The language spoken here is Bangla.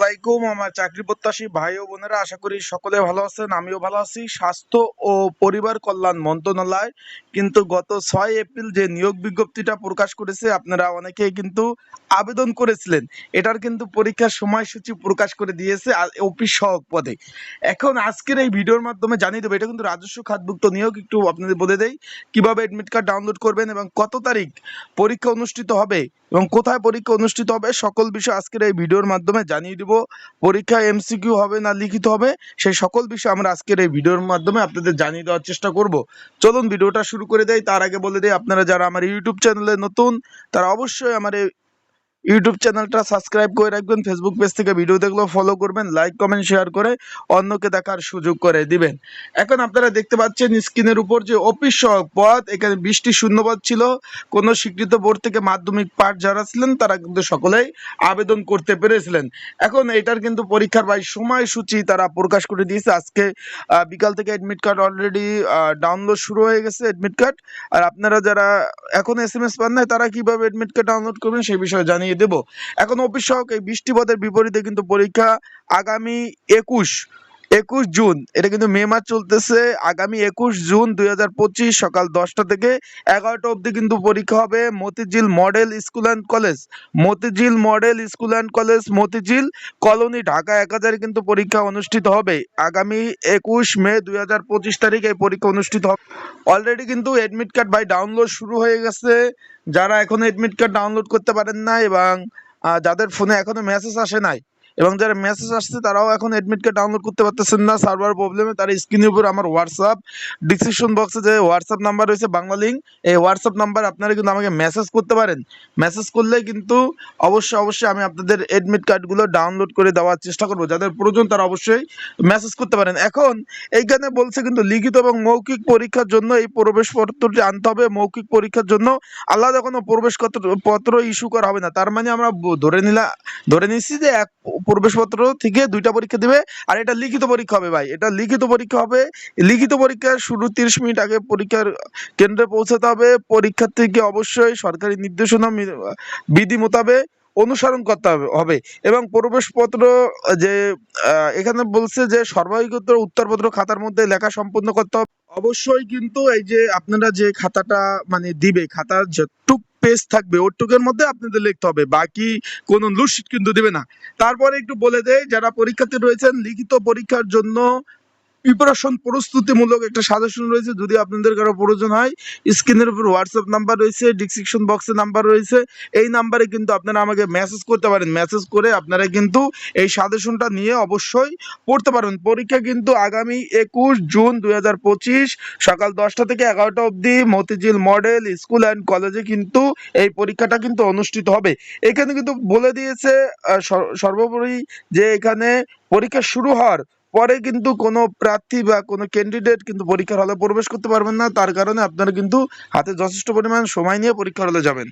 আলাইকুম, আমার চাকরি প্রত্যাশী ভাই ও বোনেরা, আশা করি সকলে ভালো আছেন, আমিও ভালো আছি। স্বাস্থ্য ও পরিবার কল্যাণ মন্ত্রণালয় কিন্তু গত ছয় এপ্রিল যে নিয়োগ বিজ্ঞপ্তিটা প্রকাশ করেছে, আপনারা অনেকেই কিন্তু আবেদন করেছিলেন। এটার কিন্তু পরীক্ষার সময়সূচি প্রকাশ করে দিয়েছে অফিস সহক পদে। এখন আজকের এই ভিডিওর মাধ্যমে জানিয়ে দেবো, এটা কিন্তু রাজস্ব খাতভুক্ত নিয়োগ, একটু আপনাদের বলে দেই, কীভাবে এডমিট কার্ড ডাউনলোড করবেন এবং কত তারিখ পরীক্ষা অনুষ্ঠিত হবে এবং কোথায় পরীক্ষা অনুষ্ঠিত হবে, সকল বিষয় আজকের এই ভিডিওর মাধ্যমে জানিয়ে দিব। পরীক্ষা এমসিকিউ হবে না, লিখিত হবে, সেই সকল বিষয় আমরা আজকের এই ভিডিওর মাধ্যমে আপনাদের জানিয়ে দেওয়ার চেষ্টা করব। চলুন, ভিডিওটা শুরু করে দেয় তার আগে বলে দেয় আপনারা যারা আমার ইউটিউব চ্যানেলে নতুন, তারা অবশ্যই আমার এই ইউটিউব চ্যানেলটা সাবস্ক্রাইব করে রাখবেন ফেসবুক পেজ থেকে ভিডিও দেখলেও ফলো করবেন লাইক কমেন্ট শেয়ার করে অন্যকে দেখার সুযোগ করে দিবেন। এখন আপনারা দেখতে পাচ্ছেন স্ক্রিনের উপর যে অফিস সহক পদ এখানে বৃষ্টি শূন্যপদ ছিল। কোন স্বীকৃত বোর্ড থেকে মাধ্যমিক পাঠ যারা ছিলেন, তারা কিন্তু সকলেই আবেদন করতে পেরেছিলেন। এখন এটার কিন্তু পরীক্ষার বাই সময়সূচি তারা প্রকাশ করে দিয়েছে। আজকে বিকাল থেকে অ্যাডমিট কার্ড অলরেডি ডাউনলোড শুরু হয়ে গেছে অ্যাডমিট কার্ড আর আপনারা যারা এখন এস এম এস পান নাই, তারা কীভাবে অ্যাডমিট কার্ড ডাউনলোড করবেন, সেই বিষয়ে জানিয়ে দেব। এখন অফিস সহকারী বৃষ্টিপাতের বিপরীতে কিন্তু পরীক্ষা আগামী একুশ একুশ জুন। এটা কিন্তু মে মাস চলতেছে। আগামী একুশ জুন দুই হাজার পঁচিশ সকাল দশটা থেকে এগারোটা অবধি কিন্তু পরীক্ষা হবে Motijheel model school and college. Motijheel model school and college, Motijheel colony, Dhaka এক কিন্তু পরীক্ষা অনুষ্ঠিত হবে। আগামী একুশ মে দুই তারিখ এই পরীক্ষা অনুষ্ঠিত হবে। অলরেডি কিন্তু এডমিট কার্ড বাই ডাউনলোড শুরু হয়ে গেছে। যারা এখনও এডমিট কার্ড ডাউনলোড করতে পারেন না এবং যাদের ফোনে এখনও মেসেজ আসে নাই এবং যারা মেসেজ আসছে, তারাও এখন এডমিট কার্ড ডাউনলোড করতে পারতেছেন না। সার্ভার প্রবলেমে তার স্ক্রিনের উপর আমার হোয়াটসঅ্যাপ ডিসক্রিপশন বক্সে যে হোয়াটসঅ্যাপ নাম্বার রয়েছে, বাংলা লিঙ্ক এই হোয়াটসঅ্যাপ নাম্বার আপনারা কিন্তু আমাকে মেসেজ করতে পারেন। মেসেজ করলে কিন্তু অবশ্যই অবশ্যই আমি আপনাদের এডমিট কার্ডগুলো ডাউনলোড করে দেওয়ার চেষ্টা করব। যাদের প্রয়োজন, তারা অবশ্যই মেসেজ করতে পারেন। এখন এইখানে বলছে কিন্তু লিখিত এবং মৌখিক পরীক্ষার জন্য এই প্রবেশপত্রটি আনতে হবে। মৌখিক পরীক্ষার জন্য আলাদা কোনো প্রবেশপত্র, পত্র ইস্যু করা হবে না। তার মানে আমরা ধরে নিলা, ধরে নিচ্ছি যে এক প্রবেশপত্র থেকে দুইটা পরীক্ষা দিবে, আর এটা লিখিত পরীক্ষা হবে ভাই। এটা লিখিত পরীক্ষা হবে। লিখিত পরীক্ষার শুরু তিরিশ মিনিট আগে পরীক্ষার কেন্দ্রে পৌঁছাতে হবে। পরীক্ষার্থীকে অবশ্যই সরকারি নির্দেশনা বিধি মোতাবেক অনুসরণ করতে হবে এবং প্রবেশপত্র, যে এখানে বলছে যে সর্বাধিকত উত্তরপত্র খাতার মধ্যে লেখা সম্পূর্ণ করতে হবে। অবশ্যই কিন্তু এই যে আপনারা যে খাতাটা মানে দিবে, খাতার যতটুক পেজ থাকবে, ওটুকের মধ্যে আপনাদের লিখতে হবে, বাকি কোনো লুসিট কিন্তু দেবে না। তারপরে একটু বলে দেয় যারা পরীক্ষার্থী রয়েছেন, লিখিত পরীক্ষার জন্য প্রিপারেশন প্রস্তুতিমূলক একটা সাজেশন রয়েছে। যদি আপনাদের কারও প্রয়োজন হয় স্ক্রিনের উপর হোয়াটসঅ্যাপ নাম্বার রয়েছে ডিসক্রিপশন বক্সে নাম্বার রয়েছে। এই নাম্বারে কিন্তু আপনারা আমাকে মেসেজ করতে পারেন। মেসেজ করে আপনারা কিন্তু এই সাজেশনটা নিয়ে অবশ্যই পড়তে পারবেন। পরীক্ষা কিন্তু আগামী একুশ জুন দু হাজার পঁচিশ সকাল দশটা থেকে এগারোটা অবধি মতিঝিল মডেল স্কুল অ্যান্ড কলেজে কিন্তু এই পরীক্ষাটা কিন্তু অনুষ্ঠিত হবে। এখানে কিন্তু বলে দিয়েছে সর্বোপরি যে এখানে পরীক্ষা শুরু হওয়ার পরে কিন্তু কোনো প্রার্থী বা কোনো ক্যান্ডিডেট কিন্তু পরীক্ষার হলে প্রবেশ করতে পারবেন না। তার কারণে আপনারা কিন্তু হাতে যথেষ্ট পরিমাণ সময় নিয়ে পরীক্ষার হলে যাবেন।